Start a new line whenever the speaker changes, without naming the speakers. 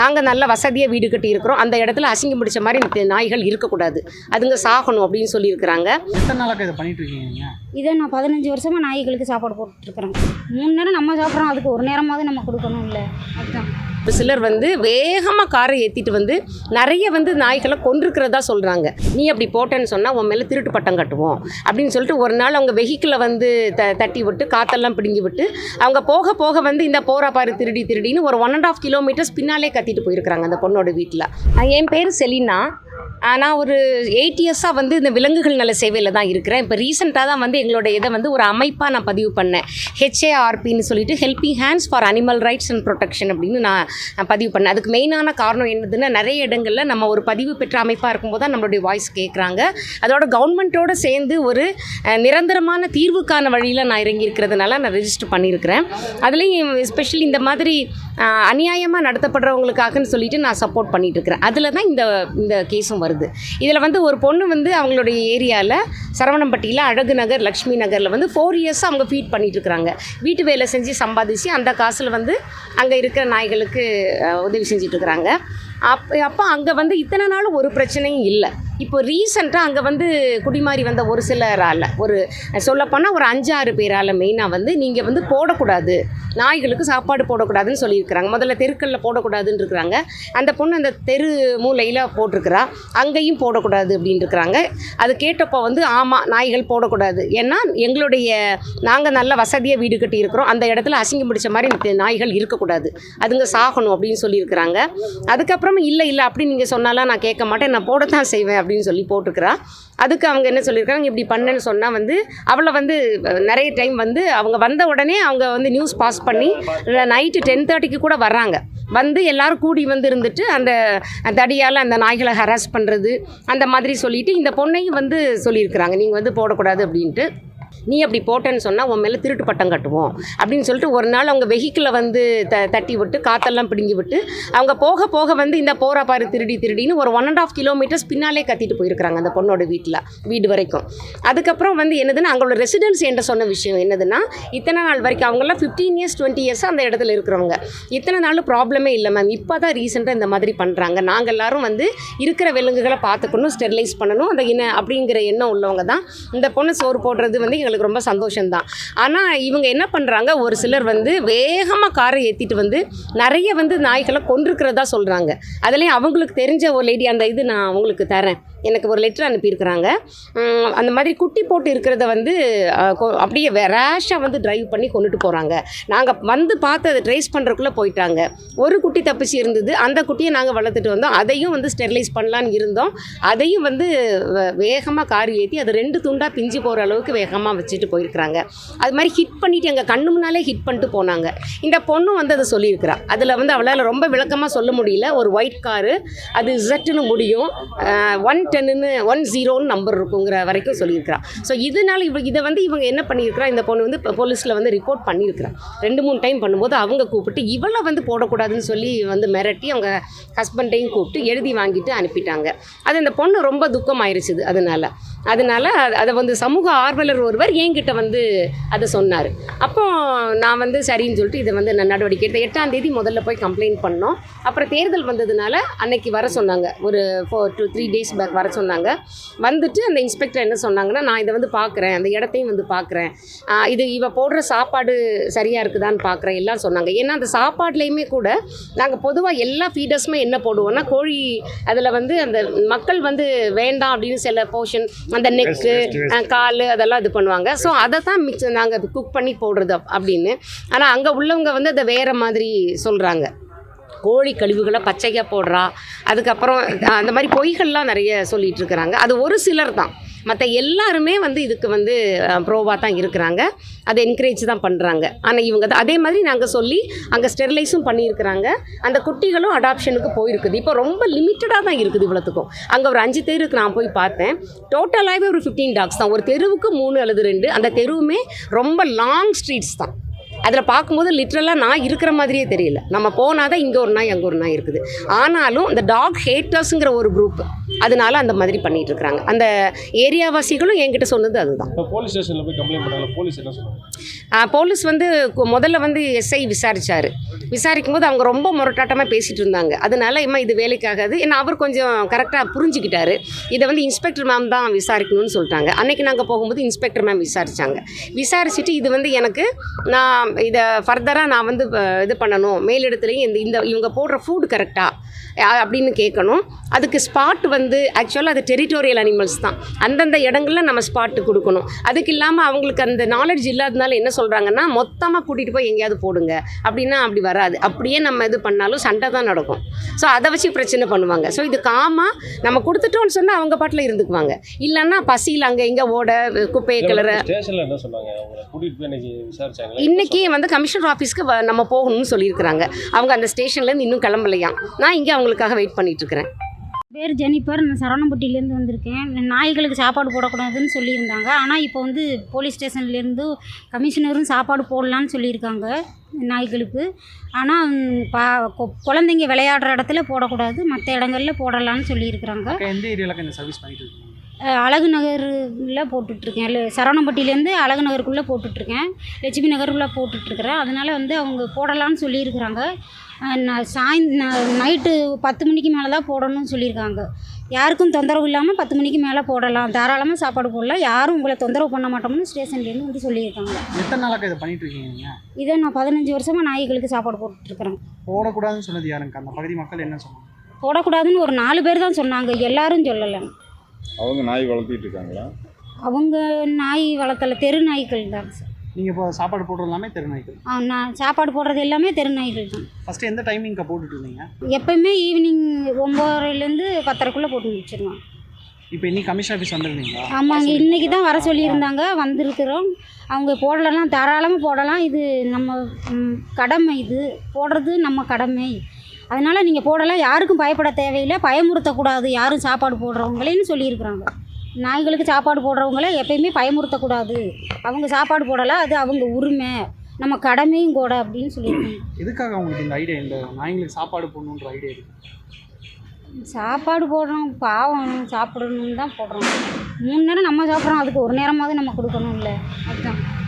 நாங்கள் நல்ல வசதியாக வீடு கட்டி இருக்கிறோம். அந்த இடத்துல அசிங்கம் பிடிச்ச மாதிரி நாய்கள் இருக்கக்கூடாது. அதுங்க சாகணும் அப்படின்னு சொல்லியிருக்கிறாங்க.
எத்தனை நாளாக இதை பண்ணிட்டு இருக்கீங்க
இதை நான் பதினஞ்சு வருஷமாக நாய்களுக்கு சாப்பாடு போட்டுட்ருக்குறேன். மூணு நேரம் நம்ம சாப்பிட்றோம் அதுக்கு ஒரு நேரமாவது நம்ம கொடுக்கணும் இல்லை. அதுதான்.
இப்போ சிலர் வந்து வேகமாக காரை ஏற்றிட்டு வந்து நிறைய வந்து நாய்களை கொண்டிருக்கிறதா சொல்கிறாங்க நீ அப்படி போட்டேன்னு சொன்னால் உன் மேலே திருட்டு பட்டம் கட்டுவோம் அப்படின்னு சொல்லிட்டு ஒரு நாள் அவங்க வெஹிக்கிளை வந்து த தட்டி விட்டு காற்றெல்லாம் பிடுங்கி விட்டு அவங்க போக போக வந்து இந்த போரா பாரு திருடி திருடின்னு ஒரு ஒன் அண்ட் ஆஃப் கிலோமீட்டர்ஸ் பின்னாலே கத்திட்டு போயிருக்கிறாங்க அந்த பொண்ணோட வீட்டில் என் பேர் செலினா. நான் ஒரு எயிட் இயர்ஸாக வந்து இந்த விலங்குகள் நல சேவையில் தான் இருக்கிறேன். இப்போ ரீசெண்டாக தான் வந்து எங்களோட இதை வந்து ஒரு அமைப்பாக நான் பதிவு பண்ணேன். ஹெச்ஏஆர்பின்னு சொல்லிட்டு helping hands for animal rights and protection அப்படின்னு நான் பதிவு பண்ணேன். அதுக்கு மெயினான காரணம் என்னதுன்னா நிறைய இடங்களில் நம்ம ஒரு பதிவு பெற்ற அமைப்பாக இருக்கும்போது தான் நம்மளுடைய வாய்ஸ் கேட்குறாங்க அதோட கவர்மெண்ட்டோடு சேர்ந்து ஒரு நிரந்தரமான தீர்வுக்கான வழியில் நான் இறங்கியிருக்கிறதுனால நான் ரெஜிஸ்டர் பண்ணியிருக்கிறேன். அதுலேயும் எஸ்பெஷலி இந்த மாதிரி அநியாயமாக நடத்தப்படுறவங்களுக்காகன்னு சொல்லிட்டு நான் சப்போர்ட் பண்ணிட்டு இருக்கிறேன் அதில் தான் இந்த இந்த கேஸும் வருது. இதில் வந்து ஒரு பொண்ணு வந்து அவங்களுடைய ஏரியாவில் சரவணம்பட்டியில் அழகு நகர் லக்ஷ்மி நகரில் வந்து ஃபோர் இயர்ஸாக அவங்க ஃபீட் பண்ணிகிட்ருக்குறாங்க இருக்கிறாங்க வீட்டு வேலை செஞ்சு சம்பாதிச்சு அந்த காசில் வந்து அங்கே இருக்கிற நாய்களுக்கு உதவி செஞ்சிட்ருக்குறாங்க அப் அப்போ அங்கே வந்து இத்தனை நாளும் ஒரு பிரச்சனையும் இல்லை. இப்போ ரீசெண்டாக அங்கே வந்து குடிமாறி வந்த ஒரு சிலரால் ஒரு சொல்லப்போனால் ஒரு அஞ்சாறு பேரால் மெயினாக வந்து நீங்கள் வந்து போடக்கூடாது. நாய்களுக்கு சாப்பாடு போடக்கூடாதுன்னு சொல்லியிருக்கிறாங்க. முதல்ல தெருக்களில் போடக்கூடாதுன்னு இருக்கிறாங்க. அந்த பொண்ணு அந்த தெரு மூலையில் போட்டிருக்கிறா. அங்கேயும் போடக்கூடாது அப்படின்னு இருக்கிறாங்க அது கேட்டப்போ வந்து ஆமாம் நாய்கள் போடக்கூடாது. ஏன்னா எங்களுடைய நாங்கள் நல்ல வசதியாக வீடு கட்டி இருக்கிறோம் அந்த இடத்துல அசிங்கம் பிடிச்ச மாதிரி நாய்கள் இருக்கக்கூடாது. அதுங்க சாகணும் அப்படின்னு சொல்லியிருக்கிறாங்க. அதுக்கப்புறம் இல்லை இல்லை அப்படி நீங்கள் சொன்னாலாம் நான் கேட்க மாட்டேன். நான் போடத்தான் செய்வேன் அப்படின்னு சொல்லி போட்டிருக்கிறா. அதுக்கு அவங்க என்ன சொல்லியிருக்காங்க? இப்படி பண்ணேன்னு சொன்னால் வந்து அவளை வந்து நிறைய டைம் வந்து அவங்க வந்த உடனே அவங்க வந்து நியூஸ் பாஸ் பண்ணி நைட்டு டென் தேர்ட்டிக்கு கூட வர்றாங்க. வந்து எல்லாரும் கூடி வந்து இருந்துட்டு அந்த தடியால் அந்த நாய்களை ஹராஸ் பண்ணுறது அந்த மாதிரி சொல்லிட்டு இந்த பொண்ணையும் வந்து சொல்லியிருக்கிறாங்க. நீங்கள் வந்து போடக்கூடாது அப்படின்ட்டு. நீ அப்படி போட்டேன்னு சொன்னால் உன் மேலே திருட்டு பட்டம் கட்டுவோம் அப்படின்னு சொல்லிட்டு ஒரு நாள் அவங்க வெஹிக்கிளை வந்து த தட்டி விட்டு காத்தெல்லாம் பிடுங்கி விட்டு அவங்க போக போக வந்து இந்த போரா பாரு திருடி திருடின்னு ஒரு ஒன் அண்ட் ஆஃப் கிலோமீட்டர்ஸ் பின்னாலே கத்திட்டு போயிருக்கிறாங்க அந்த பொண்ணோட வீட்டில் வீடு வரைக்கும். அதுக்கப்புறம் வந்து என்னதுன்னா அவங்களோட ரெசிடென்ஸ் என்ற சொன்ன விஷயம் என்னதுன்னா இத்தனை நாள் வரைக்கும் அவங்களாம் ஃபிஃப்டீன் இயர்ஸ் டுவெண்ட்டி இயர்ஸ் அந்த இடத்துல இருக்கிறவங்க. இத்தனை நாள் ப்ராப்ளமே இல்லை மேம் இப்போ தான் ரீசெண்டாக இந்த மாதிரி பண்ணுறாங்க நாங்கள் எல்லாரும் வந்து இருக்கிற விலங்குகளை பார்த்துக்கணும் ஸ்டெரிலைஸ் பண்ணணும். அந்த இன அப்படிங்கிற எண்ணம் உள்ளவங்க தான். இந்த பொண்ணு சோறு போடுறது வந்து எங்களுக்கு ரொம்ப சந்தோஷம்தான். ஆனால் இவங்க என்ன பண்ணுறாங்க ஒரு சிலர் வந்து வேகமாக காரை ஏற்றிட்டு வந்து நிறைய வந்து நாய்களை கொண்டிருக்கிறதா சொல்கிறாங்க அதுலேயும் அவங்களுக்கு தெரிஞ்ச ஒரு லேடி அந்த இது நான் அவங்களுக்கு தரேன். எனக்கு ஒரு லெட்டர் அனுப்பியிருக்கிறாங்க. அந்த மாதிரி குட்டி போட்டு இருக்கிறத வந்து அப்படியே ரேஷாக வந்து ட்ரைவ் பண்ணி கொண்டுட்டு போகிறாங்க நாங்கள் வந்து பார்த்து அதை ட்ரேஸ் பண்ணுறக்குள்ளே போயிட்டாங்க. ஒரு குட்டி தப்பிச்சு இருந்தது. அந்த குட்டியை நாங்கள் வளர்த்துட்டு வந்தோம். அதையும் வந்து ஸ்டெர்லைஸ் பண்ணலான்னு இருந்தோம். அதையும் வந்து வேகமாக கார் ஏற்றி அது ரெண்டு துண்டாக பிஞ்சு போகிற அளவுக்கு வேகமாக வச்சுட்டு போயிருக்கிறாங்க. அது மாதிரி ஹிட் பண்ணிவிட்டு எங்கள் கண்ணு முன்னாலே ஹிட் பண்ணிட்டு போனாங்க. இந்த பொண்ணும் வந்து அதை சொல்லியிருக்கிறா. அதில் வந்து அவளால் ரொம்ப விளக்கமாக சொல்ல முடியல. ஒரு ஒயிட் காரு அது இசட்டுன்னு முடியும். ஒன் டென்னு ஒன் ஜீரோன்னு நம்பர் இருக்குங்கிற வரைக்கும் சொல்லியிருக்கிறா. ஸோ இதனால இவ இதை வந்து இவங்க என்ன பண்ணியிருக்கிறா? இந்த பொண்ணு வந்து போலீஸில் வந்து ரிப்போர்ட் பண்ணியிருக்கிறான் ரெண்டு மூணு டைம் பண்ணும்போது அவங்க கூப்பிட்டு இவளை வந்து போடக்கூடாதுன்னு சொல்லி வந்து மிரட்டி அவங்க ஹஸ்பண்டையும் கூப்பிட்டு எழுதி வாங்கிட்டு அனுப்பிட்டாங்க. அது அந்த பொண்ணு ரொம்ப துக்கம் ஆயிடுச்சுது அதனால். அதனால அதை வந்து சமூக ஆர்வலர் ஒருவர் என்கிட்ட வந்து அதை சொன்னார். அப்போ நான் வந்து சரின்னு சொல்லிட்டு இதை வந்து நான் நடவடிக்கை எடுத்தேன். எட்டாம் தேதி முதல்ல போய் கம்ப்ளைண்ட் பண்ணோம். அப்புறம் தேர்தல் வந்ததுனால அன்னைக்கு வர சொன்னாங்க. ஒரு four two three days back வர சொன்னாங்க. வந்துட்டு அந்த இன்ஸ்பெக்டர் என்ன சொன்னாங்கன்னா நான் இதை வந்து பார்க்குறேன் அந்த இடத்தையும் வந்து பார்க்குறேன் இது இவ போடுற சாப்பாடு சரியாக இருக்குதான்னு பார்க்குறேன் எல்லாம் சொன்னாங்க. ஏன்னா அந்த சாப்பாட்லேயுமே கூட நாங்கள் பொதுவாக எல்லா ஃபீடர்ஸுமே என்ன போடுவோம்னா கோழி அதில் வந்து அந்த மக்கள் வந்து வேண்டாம் அப்படின்னு சில போர்ஷன் அந்த நெக்கு கால் அதெல்லாம் இது பண்ணுவாங்க. ஸோ அதை தான் மிக்ஸ் நாங்கள் குக் பண்ணி போடுறது அப்- அப்படின்னு. ஆனால் அங்கே உள்ளவங்க வந்து அதை வேறு மாதிரி சொல்கிறாங்க கோழி கழிவுகளை பச்சையாக போடுறா. அதுக்கப்புறம் அந்த மாதிரி பொய்கள்லாம் நிறைய சொல்லிட்டு இருக்கிறாங்க அது ஒரு சிலர் தான். மற்ற எல்லாருமே வந்து இதுக்கு வந்து ப்ரோவாக தான் இருக்கிறாங்க. அதை என்கரேஜ் தான் பண்ணுறாங்க ஆனால் இவங்க தான் அதே மாதிரி நாங்கள் சொல்லி அங்கே ஸ்டெர்லைஸும் பண்ணியிருக்கிறாங்க. அந்த குட்டிகளும் அடாப்ஷனுக்கு போயிருக்குது. இப்போ ரொம்ப லிமிட்டடாக தான் இருக்குது இவ்வளோத்துக்கும். அங்கே ஒரு அஞ்சு தெருக்கு நான் போய் பார்த்தேன். டோட்டலாகவே ஒரு ஃபிஃப்டீன் டாக்ஸ் தான். ஒரு தெருவுக்கு மூணு அல்லது ரெண்டு. அந்த தெருவுமே ரொம்ப லாங் ஸ்ட்ரீட்ஸ் தான். அதில் பார்க்கும்போது லிட்ரலாக நான் இருக்கிற மாதிரியே தெரியல. நம்ம போனால் தான் இங்கே ஒரு நாய் அங்கே ஒரு நாய் இருக்குது. ஆனாலும் இந்த டாக் ஹேட்டர்ஸுங்கிற ஒரு குரூப் அதனால அந்த மாதிரி பண்ணிட்டு இருக்கிறாங்க அந்த ஏரியாவாசிகளும் என்கிட்ட சொன்னது அதுதான்.
போலீஸ் ஸ்டேஷனில் போய் கம்ப்ளைண்ட் பண்ணாங்க போலீஸ் என்ன சொன்னாங்க?
ஆ, போலீஸ் வந்து முதல்ல வந்து எஸ்ஐ விசாரிச்சாரு. விசாரிக்கும் போது அவங்க ரொம்ப முரட்டாட்டமாக பேசிட்டு இருந்தாங்க. அதனால இம்மா இது வேலைக்காகாது. ஏன்னா அவர் கொஞ்சம் கரெக்டாக புரிஞ்சுக்கிட்டாரு. இதை வந்து இன்ஸ்பெக்டர் மேம் தான் விசாரிக்கணும்னு சொல்லிட்டாங்க. அன்னைக்கு நாங்கள் போகும்போது இன்ஸ்பெக்டர் மேம் விசாரிச்சாங்க. விசாரிச்சுட்டு இது வந்து எனக்கு நான் இதை ஃபர்தராக நான் வந்து இது பண்ணணும். மேலிடத்துலையும் இந்த இந்த இவங்க போடுற ஃபுட் கரெக்டாக அப்படின்னு கேட்கணும் அதுக்கு ஸ்பாட் வந்து ஆக்சுவலாக அது டெரிட்டோரியல் அனிமல்ஸ் தான். அந்தந்த இடங்களில் நம்ம ஸ்பாட்டு கொடுக்கணும். அதுக்கு இல்லாமல் அவங்களுக்கு அந்த நாலேஜ் இல்லாதனால என்ன சொல்கிறாங்கன்னா மொத்தமாக கூட்டிகிட்டு போய் எங்கேயாவது போடுங்க. அப்படின்னா அப்படி வராது. அப்படியே நம்ம இது பண்ணாலும் சண்டை தான் நடக்கும். ஸோ அதை வச்சு பிரச்சனை பண்ணுவாங்க. ஸோ இது காமாக நம்ம கொடுத்துட்டோம்னு சொன்னால் அவங்க பாட்டில் இருந்துக்குவாங்க. இல்லைன்னா பசியில் அங்கே இங்கே ஓட குப்பையை கிளற.
இன்னைக்கு
வந்து கமிஷனர் ஆஃபீஸ்க்கு நம்ம போகணும்னு சொல்லியிருக்கிறாங்க. அவங்க அந்த ஸ்டேஷன்லேருந்து இன்னும் கிளம்பலையாம். நான் இங்கே அவங்களுக்காக வெயிட் பண்ணிட்டு இருக்கிறேன்
பேர் ஜெனிஃபர் நான் சரவணம்பட்டியிலேருந்து வந்திருக்கேன். நாய்களுக்கு சாப்பாடு போடக்கூடாதுன்னு சொல்லியிருந்தாங்க. ஆனால் இப்போ வந்து போலீஸ் ஸ்டேஷன்லேருந்து கமிஷனரும் சாப்பாடு போடலான்னு சொல்லியிருக்காங்க நாய்களுக்கு. ஆனால் பா கொ- குழந்தைங்க விளையாடுற இடத்துல போடக்கூடாது. மற்ற இடங்கள்ல போடலான்னு சொல்லியிருக்கிறாங்க.
எந்த ஏரியாவில் சர்வீஸ் பண்ணிட்டு
அழகு நகரில் போட்டுட்ருக்கேன். இல்லை சரவணம்பட்டியிலேருந்து அழகு நகருக்குள்ளே போட்டுட்ருக்கேன். லட்சுமி நகருக்குள்ளே போட்டுட்ருக்குறேன். அதனால் வந்து அவங்க போடலான்னு சொல்லியிருக்கிறாங்க. நான் சாய் நைட்டு பத்து மணிக்கு மேலே தான் போடணும்னு சொல்லியிருக்காங்க. யாருக்கும் தொந்தரவு இல்லாமல் பத்து மணிக்கு மேலே போடலாம். தாராளமாக சாப்பாடு போடலாம். யாரும் உங்களை தொந்தரவு பண்ண மாட்டோம்னு ஸ்டேஷன்லேருந்து வந்து சொல்லியிருக்காங்க.
எத்தனை நாளாக்கா இதை பண்ணிட்டு இருக்கீங்க நீங்க
இதை நான் பதினஞ்சு வருஷமாக நாய்களுக்கு சாப்பாடு போட்டுட்ருக்குறேன்.
போடக்கூடாதுன்னு சொன்னது யாருங்க? அந்த பகுதி மக்கள் என்ன சொன்னாங்க?
போடக்கூடாதுன்னு ஒரு நாலு பேர் தான் சொன்னாங்க. எல்லாரும் சொல்லலை.
அவங்க நாய் வளர்த்திட்டு இருக்காங்களா?
அவங்க நாய் வளர்த்தல தெரு நாய்கள் தான் சார்.
நீங்கள் இப்போ சாப்பாடு போடுறது எல்லாமே தெருநாய்கள்
ஆ, நான் சாப்பாடு போடுறது எல்லாமே தெரு நாய்கள் தான்.
ஃபஸ்ட்டு எந்த டைமிங்க்கா போட்டுட்டு இருந்தீங்க?
எப்பயுமே ஈவினிங் ஒம்போதரைலேருந்து பத்தரைக்குள்ளே போட்டு முடிச்சிருவோம்
இப்போ இன்னைக்கு கமிஷன் ஆஃபீஸ் வந்திருந்தீங்களா?
ஆமாங்க இன்றைக்கி தான் வர சொல்லியிருந்தாங்க வந்திருக்கிறோம். அவங்க போடலாம் தாராளமாக போடலாம். இது நம்ம ம், கடமை இது. போடுறது நம்ம கடமை. அதனால் நீங்கள் போடலாம். யாருக்கும் பயப்பட தேவையில்லை. பயமுறுத்தக்கூடாது. யாரும் சாப்பாடு போடுறவங்களேன்னு சொல்லியிருக்கிறாங்க. நாய்களுக்கு சாப்பாடு போடுறவங்கள எப்பயுமே பயமுறுத்தக்கூடாது. அவங்க சாப்பாடு போடலாம் அது அவங்க உரிமை. நம்ம கடமையும் கூட அப்படின்னு சொல்லியிருக்காங்க.
எதுக்காக உங்களுக்கு இந்த ஐடியா இந்த நாய்ங்களுக்கு சாப்பாடு போடணுன்ற ஐடியா இருக்கு.
சாப்பாடு போடுறோம். பாவம். சாப்பிடணும்னு தான் போடுறோம். மூணு நேரம் நம்ம சாப்பிட்றோம். அதுக்கு ஒரு நேரமாவது நம்ம கொடுக்கணும்ல. அதுதான்.